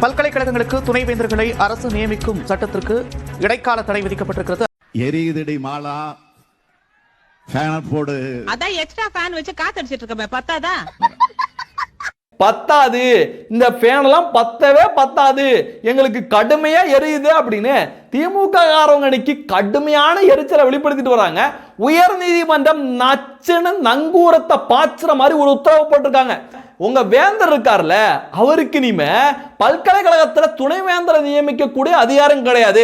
பல்கலைக்கழகங்களுக்கு துணைவேந்தர்களை அரசு நியமிக்கும் சட்டத்திற்கு இடைக்கால தடை விதிக்கப்பட்டிருக்கிறது. எரியுதடி மாலா? ஃபேனை போடு. அதான் எக்ஸ்ட்ரா ஃபேன் வச்சு காத்தடிச்சிட்டு இருக்கமே பத்தாதா? பத்தாது. இந்த ஃபேனெல்லாம் பத்தவே பத்தாது. எங்களுக்கு கடுமையா எரியுது அப்படின்னு திமுக காரவங்க அன்னைக்கு கடுமையான எரிச்சலை வெளிப்படுத்திட்டு வராங்க. உயர் நீதிமன்றம் நச்சுன்னு நங்கூரத்தை பாய்ச்சுற மாதிரி ஒரு உத்தரவு போட்டிருக்காங்க. உங்க வேந்தர் இருக்கார்ல அவருக்கு இனிமே பல்கலைக்கழகத்துல துணை வேந்தரை நியமிக்கக்கூடிய அதிகாரம் கிடையாது.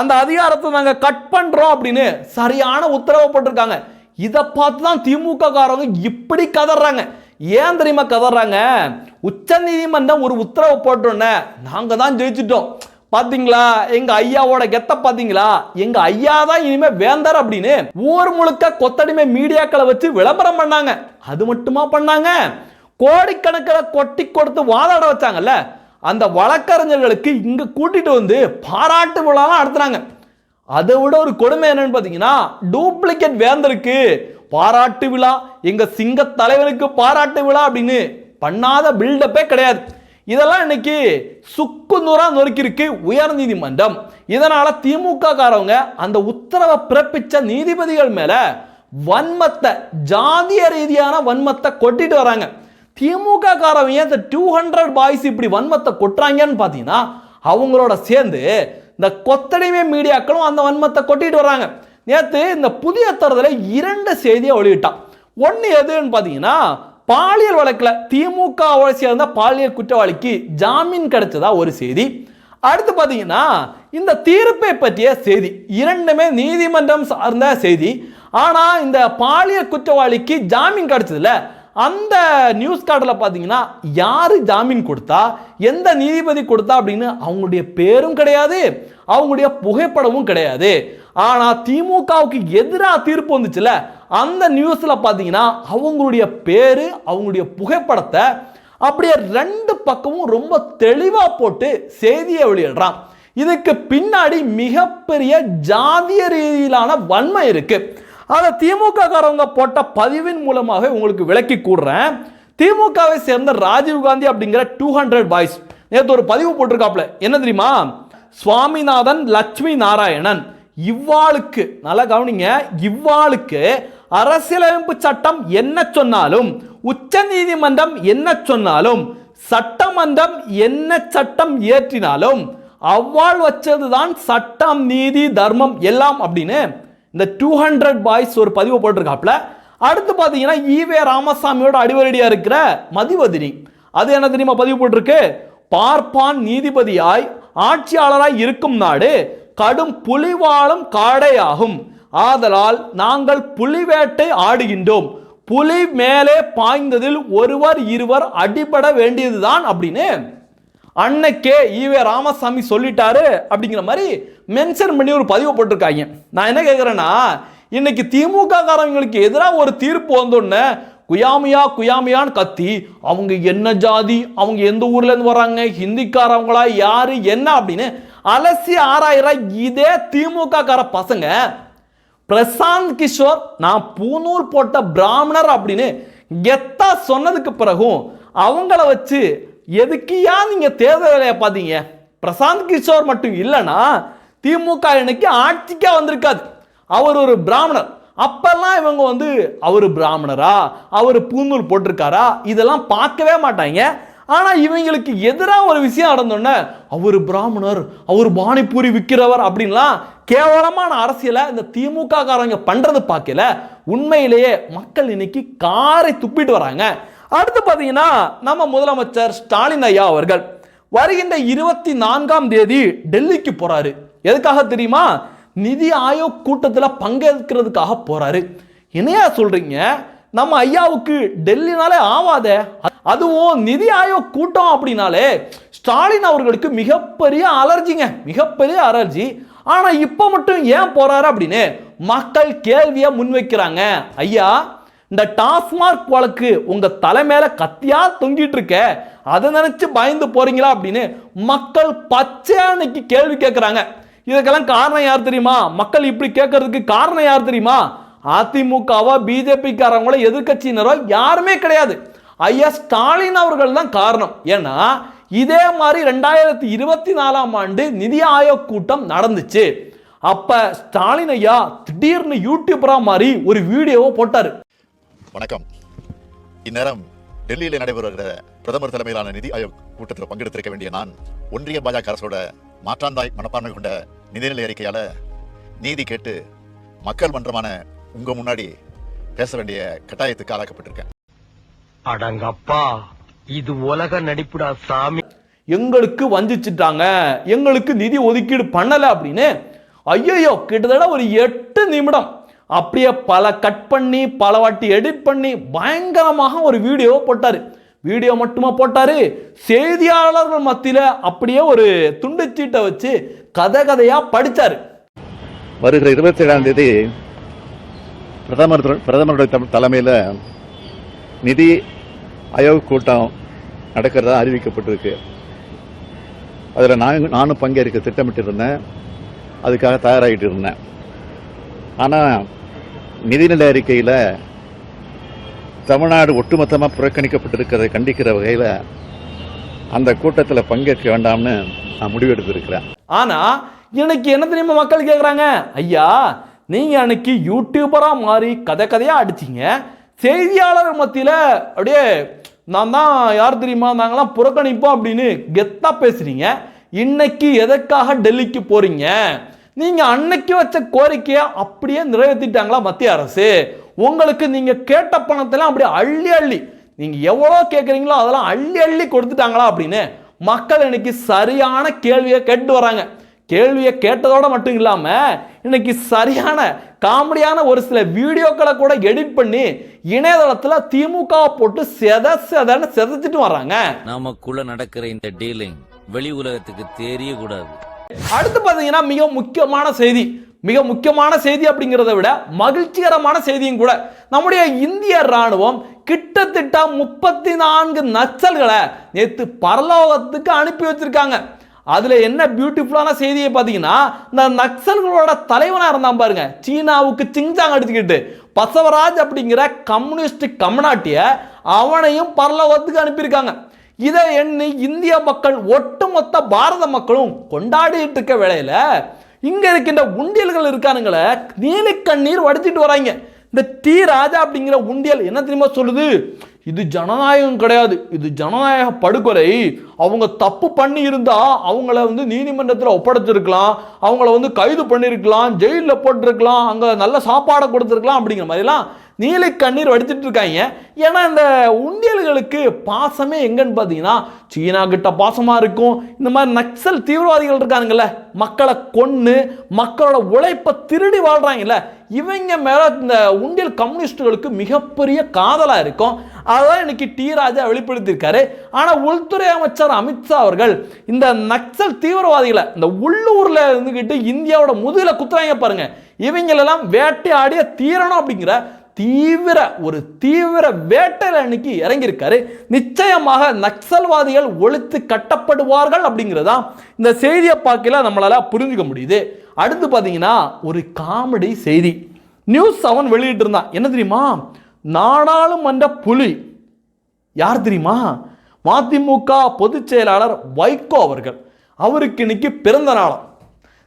அந்த அதிகாரத்தை நாங்க கட் பண்றோம் அப்படின்னு சரியான உத்தரவு போட்டிருக்காங்க. இதை பார்த்து தான் திமுக காரங்க இப்படி கதறாங்க. ஏன் தெரியுமா கதறாங்க? உச்ச நீதிமன்றம் ஒரு உத்தரவு போட்டோன்னே நாங்க தான் ஜெயிச்சிட்டோம். பாத்தீங்களா? எங்க ஐயாவோட கெத்த பாத்தீங்களா? எங்க ஐயா தான் இனிமே வேந்தர் அப்படின்னு ஊர் முழுக்க கொத்தடிமை மீடியாக்களை வச்சு விளம்பரம் பண்ணாங்க. அது மட்டுமா பண்ணாங்க? கோடிக்கணக்கில் கொட்டி கொடுத்து வாதாட வச்சாங்கல்ல அந்த வழக்கறிஞர்களுக்கு இங்கே கூட்டிட்டு வந்து பாராட்டு விழாலாம் நடத்துனாங்க. அதை விட ஒரு கொடுமை என்னன்னு பார்த்தீங்கன்னா டூப்ளிகேட் வேந்தருக்கு பாராட்டு விழா எங்க சிங்க தலைவனுக்கு பாராட்டு விழா அப்படின்னு பண்ணாத பில்டப்பே கிடையாது. இதெல்லாம் இன்னைக்கு சுக்கு நூறா நொறுக்கிருக்கு உயர் நீதிமன்றம். இதனால திமுக காரவங்க அந்த உத்தரவை பிறப்பிச்ச நீதிபதிகள் மேல வன்மத்தை ஜாதிய ரீதியான வன்மத்தை கொட்டிட்டு வராங்க. திமுக காரவங்க இந்த டூ ஹண்ட்ரட் பாய்ஸ் இப்படி வன்மத்தை கொட்டுறாங்கன்னு பார்த்தீங்கன்னா அவங்களோட சேர்ந்து இந்த கொத்தடிமை மீடியாக்களும் அந்த வன்மத்தை கொட்டிட்டு வராங்க நேற்று இந்த புதிய தரத்தில் இரண்டு செய்தியை வெளியிட்டான். ஒன்று எதுன்னு பார்த்தீங்கன்னா பாலியல் வழக்கில் திமுகவோட சேர்ந்த பாலியல் குற்றவாளிக்கு ஜாமீன் கிடைச்சதா ஒரு செய்தி. அடுத்து பார்த்தீங்கன்னா இந்த தீர்ப்பை பற்றிய செய்தி. இரண்டுமே நீதிமன்றம் சார்ந்த செய்தி. ஆனால் இந்த பாலியல் குற்றவாளிக்கு ஜாமீன் கிடைச்சதுல அந்த நியூஸ் கார்டில் பார்த்தீங்கன்னா யார் ஜாமீன் கொடுத்தா எந்த நீதிபதி கொடுத்தா அப்படின்னு அவங்களுடைய பேரும் கிடையாது அவங்களுடைய புகைப்படமும் கிடையாது. ஆனால் திமுகவுக்கு எதிராக தீர்ப்பு வந்துச்சுல அந்த நியூஸில் பார்த்தீங்கன்னா அவங்களுடைய பேர் அவங்களுடைய புகைப்படத்தை அப்படியே ரெண்டு பக்கமும் ரொம்ப தெளிவாக போட்டு செய்தியை வெளியிடுறான். இதுக்கு பின்னாடி மிகப்பெரிய ஜாதிய ரீதியிலான வன்மை இருக்குது அதை திமுக காரவங்க போட்ட பதிவின் மூலமாகவே உங்களுக்கு விளக்கி கூடுறேன் திமுகவை சேர்ந்த ராஜீவ் காந்தி அப்படிங்கிற டூ ஹண்ட்ரட் பாய்ஸ் நேற்று ஒரு பதிவு போட்டிருக்காப்ல என்ன தெரியுமா? சுவாமிநாதன் லட்சுமி நாராயணன். இவ்வாளுக்கு நல்லா கவனிங்க இவ்வாளுக்கு அரசியலமைப்பு சட்டம் என்ன சொன்னாலும் உச்ச நீதிமன்றம் என்ன சொன்னாலும் சட்டமன்றம் என்ன சட்டம் இயற்றினாலும் அவ்வாள் வச்சதுதான் சட்டம் நீதி தர்மம் எல்லாம் அப்படின்னு இந்த டூ ஹண்ட்ரட் பாய்ஸ் ஒரு பதிவு போட்டிருக்காப்ல அடுத்து பார்த்தீங்கன்னா ஈவே ராமசாமியோட அடிவரடியாக இருக்கிற மதிவதினி. அது என்ன தெரியுமா பதிவு போட்டிருக்கு? பார்ப்பான் நீதிபதியாய் ஆட்சியாளராய் இருக்கும் நாடு கடும் புலிவாளும் காடையாகும். ஆதலால் நாங்கள் புலிவேட்டை ஆடுகின்றோம். புலி மேலே பாய்ந்ததில் ஒருவர் இருவர் அடிபட வேண்டியதுதான் அப்படின்னு அன்னைக்கே ஈவே ராமசாமி சொல்லிட்டாரு அப்படிங்கிற மாதிரி மென்ஷன் பண்ணி ஒரு பதிவு போட்டிருக்காங்க. நான் என்ன கேட்குறேன்னா இன்னைக்கு திமுக காரவங்களுக்கு எதிராக ஒரு தீர்ப்பு வந்தோடனே குயாமியா குயாமியான்னு கத்தி அவங்க என்ன ஜாதி அவங்க எந்த ஊர்லேருந்து வராங்க ஹிந்திக்காரவங்களா யாரு என்ன அப்படின்னு அலசி ஆறாயிரா இதே திமுக கார பசங்க பிரசாந்த் கிஷோர் நான் பூநூல் போட்ட பிராமணர் அப்படின்னு கெத்தா சொன்னதுக்கு பிறகும் அவங்கள வச்சு எதுக்கியா நீங்க வேலையை பார்த்தீங்க? பிரசாந்த் கிஷோர் மட்டும் இல்லைன்னா திமுக இன்னைக்கு ஆட்சிக்கா வந்திருக்காது. அவர் ஒரு பிராமணர். அப்பெல்லாம் இவங்க வந்து அவர் பிராமணரா? அவர் பூநூல் போட்டிருக்காரா? இதெல்லாம் பார்க்கவே மாட்டாங்க. ஆனால் இவங்களுக்கு எதிராக ஒரு விஷயம் நடந்தோடனே அவர் பிராமணர் அவர் பானிபூரி விற்கிறவர் அப்படின்லாம் கேவலமான அரசியலை இந்த திமுக காரங்க பண்ணுறது பார்க்கல. உண்மையிலேயே மக்கள் இன்னைக்கு காரை துப்பிட்டு வராங்க. அடுத்து பார்த்தீங்கன்னா நம்ம முதலமைச்சர் ஸ்டாலின் ஐயா அவர்கள் வருகின்ற இருபத்தி நான்காம் தேதி டெல்லிக்கு போறாரு. எதுக்காக தெரியுமா? நிதி ஆயோக் கூட்டத்தில் பங்கேற்கிறதுக்காக போறாரு. என்னையா சொல்றீங்க? நம்ம ஐயாவுக்கு டெல்லினாலே ஆவாதே? அதுவும் நிதி ஆயோக் கூட்டம் அப்படின்னாலே ஸ்டாலின் அவர்களுக்கு மிகப்பெரிய அலர்ஜிங்க. மிகப்பெரிய அலர்ஜி. ஆனால் இப்போ மட்டும் ஏன் போறாரு அப்படின்னு மக்கள் கேள்வியை முன்வைக்கிறாங்க. ஐயா இந்த டாஸ்மார்க் வழக்கு உங்க தலை மேல கத்தியா தொங்கிட்டு இருக்க? அதை நினைச்சு பயந்து போறீங்களா அப்படின்னு மக்கள் பச்சையா இன்னைக்கு கேள்வி கேட்கிறாங்க இதுக்கெல்லாம் காரணம் யார் தெரியுமா? மக்கள் இப்படி கேட்கறதுக்கு காரணம் யார் தெரியுமா? அதிமுகவோ பிஜேபிக்காரங்களோ எதிர்க்கட்சியினரோ யாருமே கிடையாது. ஐயா ஸ்டாலின் அவர்கள் தான் காரணம். ஏன்னா இதே மாதிரி ரெண்டாயிரத்தி இருபத்தி நாலாம் ஆண்டு நிதி ஆயோக் கூட்டம் நடந்துச்சு. அப்ப ஸ்டாலின் ஐயா திடீர்னு யூடியூபரா மாதிரி ஒரு வீடியோவை போட்டாரு. வணக்கம். இந்நேரம் டெல்லியில் நடைபெறுகிற பிரதமர் தலைமையிலான நிதி ஆயோக் கூட்டத்தில் பங்கெடுத்திருக்க வேண்டிய நான் ஒன்றிய பாஜக அரசோட மாற்றாந்தாய் மனப்பான்மை கொண்ட நிதிநிலை அறிக்கையால நீதி கேட்டு மக்கள் மன்றமான உங்க முன்னாடி பேச வேண்டிய கட்டாயத்துக்கு ஆளாக்கப்பட்டிருக்கேன். அடங்கப்பா இது உலக நடிப்புடா சாமி. எங்களுக்கு வஞ்சிச்சிட்டாங்க எங்களுக்கு நிதி ஒதுக்கீடு பண்ணல அப்படின்னு ஐயோ கிட்டத்தட்ட ஒரு எட்டு நிமிடம் அப்படியே பல கட் பண்ணி பல வாட்டி எடிட் பண்ணி பயங்கரமாக ஒரு வீடியோ போட்டார். வீடியோ மட்டுமா போட்டார்? செய்தியாளர்கள் மத்தியில் அப்படியே ஒரு துண்டுச்சீட்டை வச்சு கதை கதையாக படித்தார் வருகிற இருபத்தி ஏழாம் தேதி பிரதமர் பிரதமருடைய தலைமையில் நிதி ஆயோக் கூட்டம் நடக்கிறதா அறிவிக்கப்பட்டிருக்கு. அதில் நான் நானும் பங்கேற்க திட்டமிட்டு இருந்தேன் அதுக்காக தயாராகிட்டு இருந்தேன். ஆனால் நிதிநிலை அறிக்கையில் தமிழ்நாடு ஒட்டுமொத்தமாக புறக்கணிக்கப்பட்டிருக்கிறதை கண்டிக்கிற வகையில் அந்த கூட்டத்தில் பங்கேற்க வேண்டாம்னு நான் முடிவெடுத்திருக்கிறேன். ஆனால் எனக்கு என்ன தெரியுமா மக்கள் கேட்குறாங்க ஐயா நீங்கள் அன்னைக்கு யூடியூபராக மாறி கதை கதையாக அடிச்சிங்க. செய்தியாளர் மத்தியில் அப்படியே நான் தான் யார் தெரியுமா நாங்களாம் புறக்கணிப்போம் அப்படின்னு கெத்தாக பேசுகிறீங்க இன்னைக்கு எதற்காக டெல்லிக்கு போகிறீங்க நீங்கள் அன்னைக்கு வச்ச கோரிக்கையை அப்படியே நிறைவேற்றிட்டாங்களா மத்திய அரசு? உங்களுக்கு நீங்கள் கேட்ட பணத்தெல்லாம் அப்படியே அள்ளி அள்ளி. நீங்கள் எவ்வளோ கேட்குறீங்களோ அதெல்லாம் அள்ளி அள்ளி கொடுத்துட்டாங்களா அப்படின்னு மக்கள் இன்னைக்கு சரியான கேள்வியை கேட்டு வராங்க. கேள்வியை கேட்டதோட மட்டும் இல்லாமல் இன்னைக்கு சரியான காமெடியான ஒரு சில வீடியோக்களை கூட எடிட் பண்ணி இணையதளத்தில் திமுக போட்டு செத செதன்னு செதச்சிட்டு வர்றாங்க நமக்குள்ள நடக்கிற இந்த டீலிங் வெளி உலகத்துக்கு தெரியக்கூடாது. அடுத்து பார்த்தீங்கன்னா மிக முக்கியமான செய்தி. மிக முக்கியமான செய்தி அப்படிங்கிறத விட மகிழ்ச்சிகரமான செய்தியும் கூட. நம்முடைய இந்திய ராணுவம் கிட்டத்தட்ட முப்பத்தி நான்கு நக்சல்களை நேற்று பரலோகத்துக்கு அனுப்பி வச்சிருக்காங்க. அதில் என்ன பியூட்டிஃபுல்லான செய்தியை பார்த்தீங்கன்னா இந்த நக்சல்களோட தலைவனாக இருந்தான் பாருங்க. சீனாவுக்கு சிங்சாங் அடிச்சுக்கிட்டு பசவராஜ் அப்படிங்கிற கம்யூனிஸ்ட் கம்நாட்டிய அவனையும் பரலோகத்துக்கு அனுப்பியிருக்காங்க. இதை எண்ணி இந்திய மக்கள் ஒட்டுமொத்த பாரத மக்களும் கொண்டாடிட்டு இருக்க வேளையில இங்க இருக்கின்ற உண்டியல்கள் இருக்கானுங்களே நீலி கண்ணீர் வடிச்சிட்டு வராங்க. இந்த டி ராஜா அப்படிங்கிற உண்டியல் என்ன தெரியுமா சொல்லுது? இது ஜனநாயகம் கிடையாது. இது ஜனநாயக படுகொலை. அவங்க தப்பு பண்ணி இருந்தா அவங்கள வந்து நீதிமன்றத்தில் ஒப்படைச்சிருக்கலாம். அவங்கள வந்து கைது பண்ணியிருக்கலாம் ஜெயிலில் போட்டிருக்கலாம். அங்கே நல்ல சாப்பாடை கொடுத்துருக்கலாம் அப்படிங்கிற மாதிரிலாம் நீலை கண்ணீர் வடிச்சிட்டு இருக்காங்க ஏன்னா இந்த உண்டியல்களுக்கு பாசமே எங்கன்னு பார்த்தீங்கன்னா சீனா கிட்ட பாசமாக இருக்கும். இந்த மாதிரி நக்சல் தீவிரவாதிகள் இருக்கானுங்கல்ல மக்களை கொன்று மக்களோட உழைப்பை திருடி வாழ்கிறாங்கல்ல இவங்க மேலே இந்த உண்டியல் கம்யூனிஸ்டுகளுக்கு மிகப்பெரிய காதலாக இருக்கும். அதான் இன்னைக்கு டி ராஜா வெளிப்படுத்தியிருக்காரு. ஆனால் உள்துறை அமைச்சர் அமித்ஷா அவர்கள் இந்த நக்சல் தீவிரவாதிகளை இந்த உள்ளூரில் இருந்துக்கிட்டு இந்தியாவோட முதுகில் குத்துறாங்க பாருங்கள் இவங்களெல்லாம் வேட்டையாடிய தீரணும் அப்படிங்கிற தீவிர ஒரு தீவிர வேட்டையில் அன்னைக்கு இறங்கியிருக்காரு. நிச்சயமாக நக்சல்வாதிகள் ஒழித்து கட்டப்படுவார்கள் அப்படிங்கிறதா இந்த செய்தியை பார்க்கல நம்மளால புரிஞ்சுக்க முடியுது. அடுத்து பார்த்தீங்கன்னா ஒரு காமெடி செய்தி. நியூஸ் செவன் வெளியிட்டு இருந்தான். என்ன தெரியுமா? நாடாளுமன்ற புலி. யார் தெரியுமா? மதிமுக பொதுச் செயலாளர் வைகோ அவர்கள். அவருக்கு இன்னைக்கு பிறந்த நாளம்.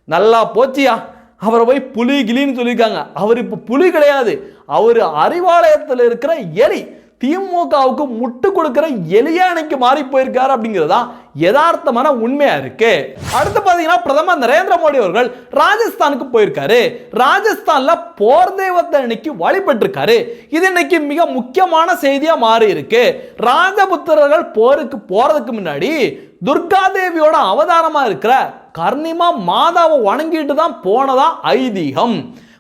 நல்லா போச்சியா? அவரை போய் புலி கிளின்னு சொல்லியிருக்காங்க. அவர் இப்போ புலி கிடையாது. அவர் அறிவாலயத்தில் இருக்கிற எலி திமுகவுக்கு முட்டு கொடுக்கிற எலியானைக்கு மாறி போயிருக்காரு அப்படிங்கிறதா யதார்த்தமான உண்மையா இருக்கு. அடுத்து பாத்தீங்கன்னா பிரதமர் நரேந்திர மோடி அவர்கள் ராஜஸ்தானுக்கு போயிருக்காரு. ராஜஸ்தான்ல போர் தெய்வத்தை இன்னைக்கு வழிபட்டிருக்காரு. இது இன்னைக்கு மிக முக்கியமான செய்தியா மாறி இருக்கு. ராஜபுத்திரர்கள் போருக்கு போறதுக்கு முன்னாடி துர்கா தேவியோட அவதாரமா இருக்கிற கர்ணிமா மாதாவை வணங்கிட்டு தான் போனதா ஐதீகம்.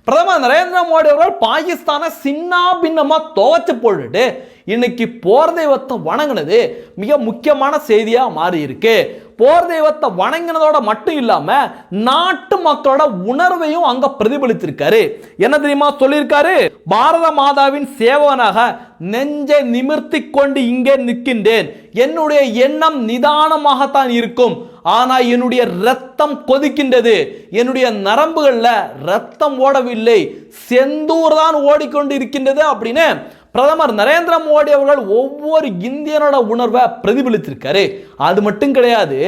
பிரதமர் நரேந்திர மோடி அவர்கள் பாகிஸ்தானை சின்ன பின்னமாக துவச்சு போட்டுட்டு இன்னைக்கு போர் தெய்வத்தை வணங்கினது மிக முக்கியமான செய்தியாக மாறி இருக்கு போர் தெய்வத்தை வணங்கினதோட மட்டும் இல்லாம நாட்டு மக்களோட உணர்வையும் அங்க பிரதிபலித்திருக்காரு. என்ன தெரியுமா சொல்லியிருக்காரு? பாரத மாதாவின் சேவகனாக நெஞ்சை நிமிர்த்தி கொண்டு இங்கே நிற்கின்றேன். என்னுடைய எண்ணம் நிதானமாகத்தான் இருக்கும். ஆனால் என்னுடைய ரத்தம் கொதிக்கின்றது. என்னுடைய நரம்புகளில் ரத்தம் ஓடவில்லை. செந்தூர் தான் ஓடிக்கொண்டு இருக்கின்றது அப்படின்னு பிரதமர் நரேந்திர மோடி அவர்கள் ஒவ்வொரு இந்தியனோட உணர்வை பிரதிபலித்திருக்காரு. அது மட்டும் கிடையாது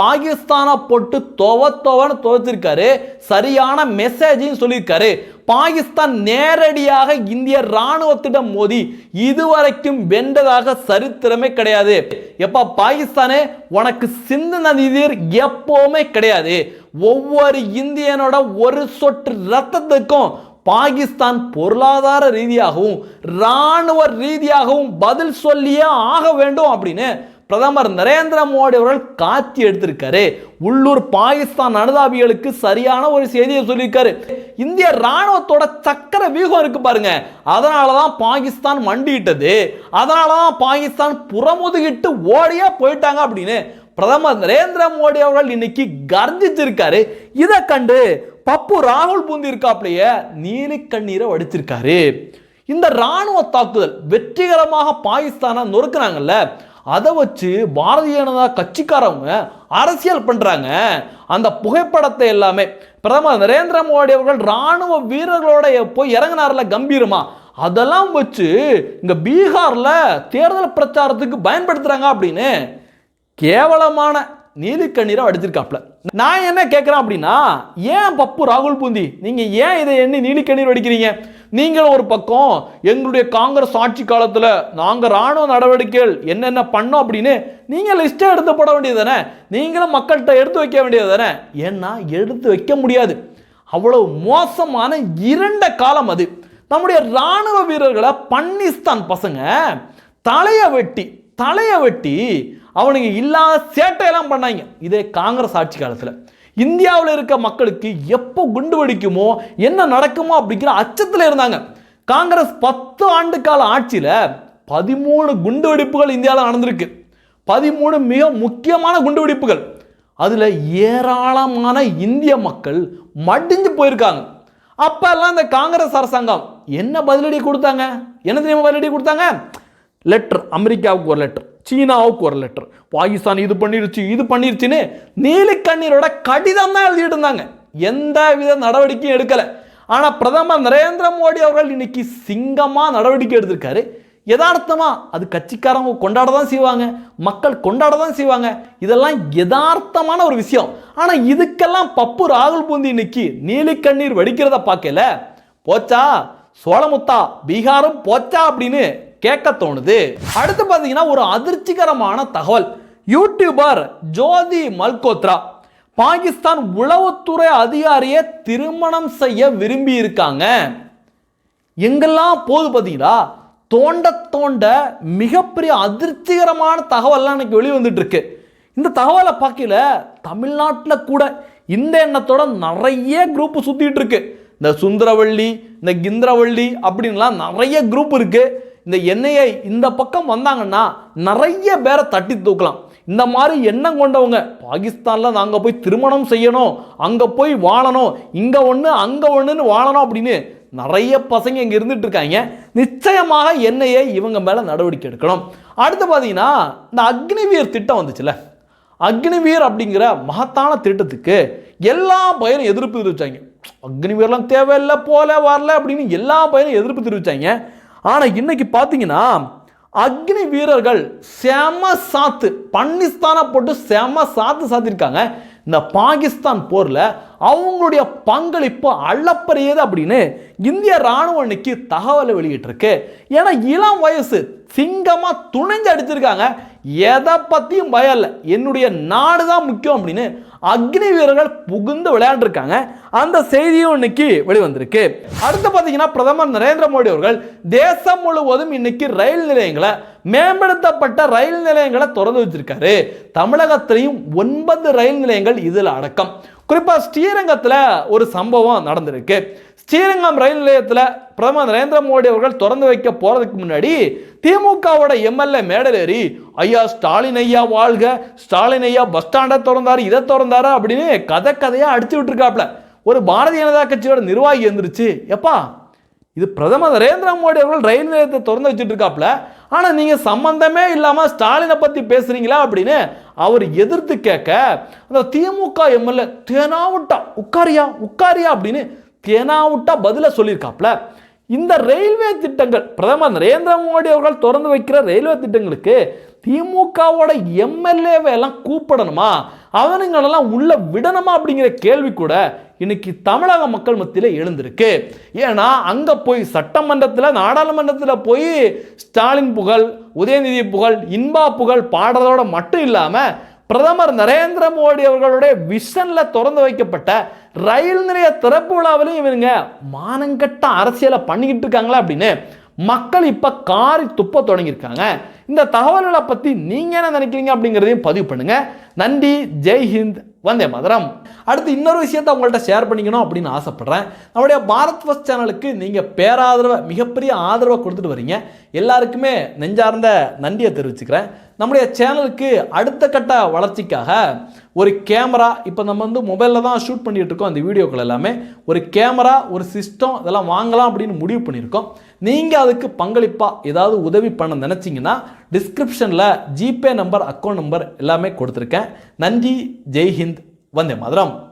பாகிஸ்தானை போட்டு துவ துவன்னு துவைச்சிருக்காரு. சரியான மெசேஜையும் சொல்லியிருக்காரு. பாகிஸ்தான் நேரடியாக இந்திய ராணுவத்திடம் மோதி இதுவரைக்கும் வென்றதாக சரித்திரமே கிடையாது. எப்பா பாகிஸ்தானே உனக்கு சிந்தின நீர் எப்பவுமே கிடையாது. ஒவ்வொரு இந்தியனோட ஒரு சொட்டு ரத்தத்துக்கும் பாகிஸ்தான் பொருளாதார ரீதியாகவும் இராணுவ ரீதியாகவும் பதில் சொல்லியே ஆக வேண்டும் அப்படின்னு பிரதமர் நரேந்திர மோடி அவர்கள் காட்சி எடுத்திருக்காரு. உள்ளூர் பாகிஸ்தான் அனுதாபிகளுக்கு சரியான ஒரு செய்தியை சொல்லியிருக்காரு. இந்திய ராணுவத்தோட சக்கர வியூகம் இருக்கு பாருங்க. அதனால தான் பாகிஸ்தான் மண்டியிட்டது. அதனால தான் பாகிஸ்தான் புறமுதுகிட்டு ஓடியே போயிட்டாங்க அப்படின்னு பிரதமர் நரேந்திர மோடி அவர்கள் இன்னைக்கு கர்ஜிச்சிருக்காரு இதை கண்டு பப்பு ராகுல் பூந்தி இருக்காப்லையே நீலி கண்ணீரை வடிச்சிருக்காரு. இந்த ராணுவ தாக்குதல் வெற்றிகரமாக பாகிஸ்தானை நொறுக்குறாங்கல்ல அதை வச்சு பாரதிய ஜனதா கட்சிக்காரவங்க அரசியல் பண்ணுறாங்க அந்த புகைப்படத்தை எல்லாமே பிரதமர் நரேந்திர மோடி அவர்கள் ராணுவ வீரர்களோட போய் இறங்கினார்ல கம்பீரமா அதெல்லாம் வச்சு இங்க பீகார்ல தேர்தல் பிரச்சாரத்துக்கு பயன்படுத்துறாங்க அப்படின்னு கேவலமான நீலிக்கண்ணீரை அடிச்சிருக்காப்ல வடிச்சிருக்காப்ல. நான் என்ன கேட்குறேன் அப்படின்னா ஏன் பப்பு ராகுல் பூந்தி? நீங்கள் ஏன் இதை எண்ணி நீலிக்கணீர் வடிக்கிறீங்க? நீங்களும் ஒரு பக்கம் எங்களுடைய காங்கிரஸ் ஆட்சி காலத்தில் நாங்கள் ராணுவ நடவடிக்கைகள் என்னென்ன பண்ணோம் அப்படின்னு நீங்கள் லிஸ்ட்டை எடுத்து போட வேண்டியது தானே? நீங்களும் மக்கள்கிட்ட எடுத்து வைக்க வேண்டியது தானே? ஏன்னா எடுத்து வைக்க முடியாது. அவ்வளவு மோசமான இரண்ட காலம் அது. நம்முடைய ராணுவ வீரர்களை பன்னிஸ்தான் பசங்க தலையை வெட்டி தலையை வெட்டி அவனுங்க இல்லாத சேட்டையெல்லாம் பண்ணாங்க. இதே காங்கிரஸ் ஆட்சி காலத்தில். இந்தியாவில் இருக்க மக்களுக்கு எப்போ குண்டு வெடிக்குமோ என்ன நடக்குமோ அப்படிங்கிற அச்சத்தில் இருந்தாங்க. காங்கிரஸ் பத்து ஆண்டு கால ஆட்சியில் பதிமூணு குண்டு வெடிப்புகள் இந்தியாவில் நடந்திருக்கு. பதிமூணு மிக முக்கியமான குண்டு வெடிப்புகள். அதில் ஏராளமான இந்திய மக்கள் மடிஞ்சு போயிருக்காங்க. அப்போல்லாம் இந்த காங்கிரஸ் அரசாங்கம் என்ன பதிலடி கொடுத்தாங்க? என்ன தெரியுமா பதிலடி கொடுத்தாங்க? லெட்டர் அமெரிக்காவுக்கு ஒரு லெட்டர் சீனாவுக்கு ஒரு லெட்டர் பாகிஸ்தான் இது பண்ணிருச்சு இது பண்ணிருச்சுன்னு நீலி கண்ணீரோட கடிதம் தான் எழுதிட்டு இருந்தாங்க. எந்த வித நடவடிக்கையும் எடுக்கலை. ஆனால் பிரதமர் நரேந்திர மோடி அவர்கள் இன்னைக்கு சிங்கமாக நடவடிக்கை எடுத்திருக்காரு. யதார்த்தமா அது கட்சிக்காரங்க கொண்டாட தான் செய்வாங்க மக்கள் கொண்டாட தான் செய்வாங்க. இதெல்லாம் யதார்த்தமான ஒரு விஷயம். ஆனால் இதுக்கெல்லாம் பப்பு ராகுல் பூந்தி இன்னைக்கு நீலி கண்ணீர் வடிக்கிறத பார்க்கல. போச்சா? சோழமுத்தா பீகாரும் போச்சா அப்படின்னு கேட்க தோணுது. அடுத்து பார்த்தீங்கன்னா ஒரு அதிர்ச்சிகரமான தகவல். யூடியூபர் ஜோதி மல்கோத்ரா பாகிஸ்தான் உளவுத்துறை அதிகாரியை திருமணம் செய்ய விரும்பி இருக்காங்க எங்கெல்லாம் போகுது பார்த்தீங்களா? தோண்ட தோண்ட மிகப்பெரிய அதிர்ச்சிகரமான தகவல்லாம் இன்னைக்கு வெளிவந்துட்டு இருக்கு இந்த தகவலை பார்க்கல தமிழ்நாட்டில் கூட இந்த எண்ணத்தோட நிறைய குரூப் சுற்றிட்டு இருக்கு இந்த சுந்தரவள்ளி இந்த கிந்திரவள்ளி அப்படின்லாம் நிறைய குரூப் இருக்குது இந்த எண்ணெயை இந்த பக்கம் வந்தாங்கன்னா நிறைய பேரை தட்டி தூக்கலாம். இந்த மாதிரி எண்ணம் கொண்டவங்க பாகிஸ்தானில் நாங்கள் போய் திருமணம் செய்யணும் அங்கே போய் வாழணும் இங்கே ஒன்று அங்கே ஒன்றுன்னு வாழணும் அப்படின்னு நிறைய பசங்க இங்கே இருந்துட்டு இருக்காங்க. நிச்சயமாக எண்ணெயை இவங்க மேலே நடவடிக்கை எடுக்கணும். அடுத்து பார்த்தீங்கன்னா இந்த அக்னிவீர் திட்டம் வந்துச்சுல அக்னிவீர் அப்படிங்கிற மகத்தான திட்டத்துக்கு எல்லா பயனும் எதிர்ப்பு தெரிவிச்சாங்க. அக்னிவீர்லாம் தேவையில்லை போல வரல அப்படின்னு எல்லா பயிரும் எதிர்ப்பு தெரிவிச்சாங்க. ஆனால் இன்னைக்கு பார்த்தீங்கன்னா அக்னி வீரர்கள் செம சாத்து பன்னிஸ்தானை போட்டு செம சாத்து சாத்திருக்காங்க. இந்த பாகிஸ்தான் போரில் அவங்களுடைய பங்களிப்பு அளப்பரியது அப்படின்னு இந்திய ராணுவம் இன்னைக்கு தகவலை வெளியிட்டிருக்கு. ஏன்னா இளம் வயசு சிங்கமாக துணிஞ்சு அடிச்சிருக்காங்க. எதை பற்றியும் பயம் இல்லை என்னுடைய நாடு தான் முக்கியம் அப்படின்னு அக்னி வீரர்கள் புகுந்து விளையாண்டுருக்காங்க. அந்த செய்தியும் இன்னைக்கு வெளிவந்திருக்கு. அடுத்து பார்த்தீங்கன்னா பிரதமர் நரேந்திர மோடி அவர்கள் தேசம் முழுவதும் இன்னைக்கு ரயில் நிலையங்களை மேம்படுத்தப்பட்ட ரயில் நிலையங்களை திறந்து வச்சிருக்காரு. தமிழகத்திலையும் ஒன்பது ரயில் நிலையங்கள் இதில் அடக்கம். குறிப்பாக ஸ்ரீரங்கத்தில் ஒரு சம்பவம் நடந்திருக்கு. ஸ்ரீரங்கம் ரயில் நிலையத்தில் பிரதமர் நரேந்திர மோடி அவர்கள் திறந்து வைக்க போகிறதுக்கு முன்னாடி திமுகவோட எம்எல்ஏ மேடல் ஏறி ஐயா ஸ்டாலின் ஐயா வாழ்க ஸ்டாலின் ஐயா பஸ் ஸ்டாண்டை திறந்தாரு இதை திறந்தாரு? அப்படின்னு கதை கதையாக அடிச்சு விட்டுருக்காப்ல ஒரு பாரதிய ஜனதா கட்சியோட நிர்வாகி எழுந்திருச்சு எப்பா இது பிரதமர் நரேந்திர மோடி அவர்கள் ரயில் நிலையத்தை திறந்து வச்சுட்டு இருக்காப்ல ஆனால் நீங்கள் சம்மந்தமே இல்லாமல் ஸ்டாலினை பற்றி பேசுகிறீங்களா அப்படின்னு அவர் எதிர்த்து கேட்க அந்த திமுக எம்எல்ஏ தேனாவுட்டா உட்காரியா உட்காரியா அப்படின்னு தேனாவுட்டா பதில சொல்லியிருக்காப்ல. இந்த ரயில்வே திட்டங்கள் பிரதமர் நரேந்திர மோடி அவர்கள் திறந்து வைக்கிற ரயில்வே திட்டங்களுக்கு திமுகவோட எம்எல்ஏவை எல்லாம் கூப்பிடணுமா? அவனுங்களெல்லாம் உள்ள விடணுமா அப்படிங்கிற கேள்வி கூட இன்னைக்கு தமிழக மக்கள் மத்தியில் எழுந்திருக்கு. ஏன்னா அங்கே போய் சட்டமன்றத்தில் நாடாளுமன்றத்தில் போய் ஸ்டாலின் புகழ் உதயநிதி புகழ் இன்பா புகழ் பாடுறதோட மட்டும் இல்லாமல் பிரதமர் நரேந்திர மோடி அவர்களுடைய விஷனில் திறந்து வைக்கப்பட்ட ரயில் நிலைய திறப்பு விழாவிலையும் இவனுங்க மானங்கட்ட அரசியலை பண்ணிக்கிட்டு இருக்காங்களா அப்படின்னு மக்கள் இப்போ காரி துப்ப தொடங்கியிருக்காங்க. இந்த தகவல்களை பற்றி நீங்கள் என்ன நினைக்கிறீங்க அப்படிங்கிறதையும் பதிவு பண்ணுங்கள் நன்றி ஜெய் ஹிந்த் வந்தே மதுரம். அடுத்து இன்னொரு விஷயத்தை உங்கள்கிட்ட ஷேர் பண்ணிக்கணும் அப்படின்னு ஆசைப்பட்றேன். நம்முடைய பாரத் ஃபஸ்ட் சேனலுக்கு நீங்கள் பேராதரவை மிகப்பெரிய ஆதரவை கொடுத்துட்டு வரீங்க. எல்லாருக்குமே நெஞ்சார்ந்த நன்றியை தெரிவிச்சுக்கிறேன். நம்முடைய சேனலுக்கு அடுத்த கட்ட வளர்ச்சிக்காக ஒரு கேமரா இப்போ நம்ம வந்து மொபைலில் தான் ஷூட் பண்ணிகிட்டு இருக்கோம் அந்த வீடியோக்கள் எல்லாமே. ஒரு கேமரா ஒரு சிஸ்டம் இதெல்லாம் வாங்கலாம் அப்படின்னு முடிவு பண்ணியிருக்கோம். நீங்கள் அதுக்கு பங்களிப்பாக ஏதாவது உதவி பண்ண நினச்சிங்கன்னா டிஸ்கிரிப்ஷனில் ஜிபே நம்பர் அக்கௌண்ட் நம்பர் எல்லாமே கொடுத்துருக்கேன். நன்றி ஜெய்ஹிந்த் வந்தே மதுரம்.